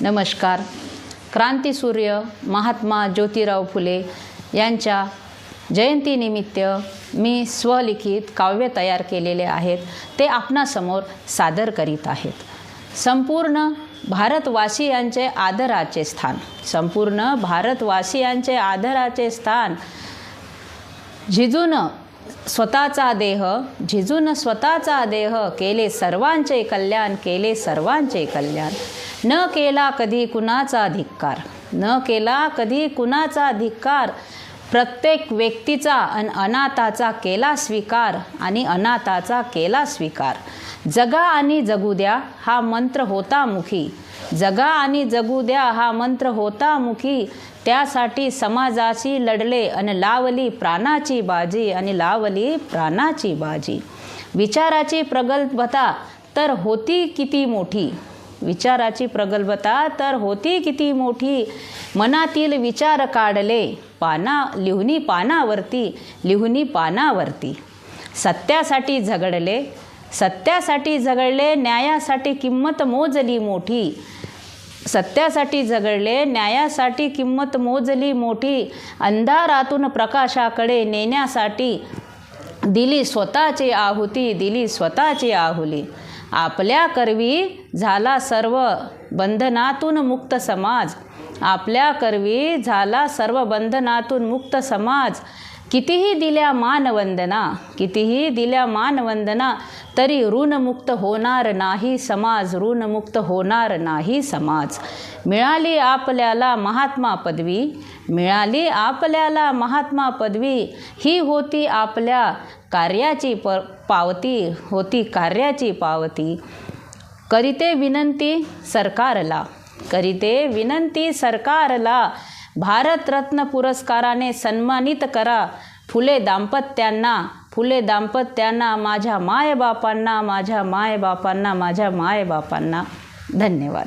नमस्कार. क्रांतीसूर्य महात्मा ज्योतिराव फुले यांच्या जयंतीनिमित्त मी स्वलिखित काव्य तयार केलेले आहेत. ते आपणासमोर सादर करीत आहेत. संपूर्ण भारतवासियांचे आदराचे स्थान. संपूर्ण भारतवासियांचे आदराचे स्थान. झिजून स्वतःचा देह झिजून स्वतःचा देह केले सर्वांचे कल्याण केले सर्वांचे कल्याण. न केला कधी कुणाचा धिक्कार? न केला कधी कुणाचा धिक्कार? प्रत्येक व्यक्तीचा अन अनाथाचा केला स्वीकार आणि अनाथाचा केला स्वीकार. जगा आणि जगू द्या हा मंत्र होता मुखी. जगा आणि जगू द्या हा मंत्र होता मुखी. त्यासाठी समाजाशी लढले आणि लावली प्राणाची बाजी आणि लावली प्राणाची बाजी. विचाराची प्रगल्भता तर होती किती मोठी. विचाराची प्रगल्भता तर होती किती मोठी. मनातील विचार काढले पाना लिहुनी पानावरती लिहुनी पानावरती. सत्यासाठी झगडले सत्यासाठी झगडले न्यायासाठी किंमत मोजली मोठी. सत्यासाठी झगडले न्यायासाठी किंमत मोजली मोठी. अंधारातून प्रकाशाकडे नेण्यासाठी दिली स्वतःची आहुती दिली स्वतःची आहुली. आपल्या करवी झाला सर्व बंधनातून मुक्त समाज. आपल्या करवी झाला सर्व बंधनातून मुक्त समाज. कितीही दिल्या मानवंदना कितीही दिल्या मानवंदना तरी ऋणमुक्त होणार नाही समाज ऋणमुक्त होणार नाही समाज. मिळाली आपल्याला महात्मा पदवी मिळाली आपल्याला महात्मा पदवी. ही होती आपल्या कार्याची प पावती होती कार्याची पावती. करीते विनंती सरकारला. करीते विनंती सरकारला. भारतरत्न पुरस्काराने सन्मानित करा. फुले दाम्पत्यांना फुले दाम्पत्यांना माझ्या मायबापांना माझ्या मायबापांना माझ्या मायबापांना. धन्यवाद.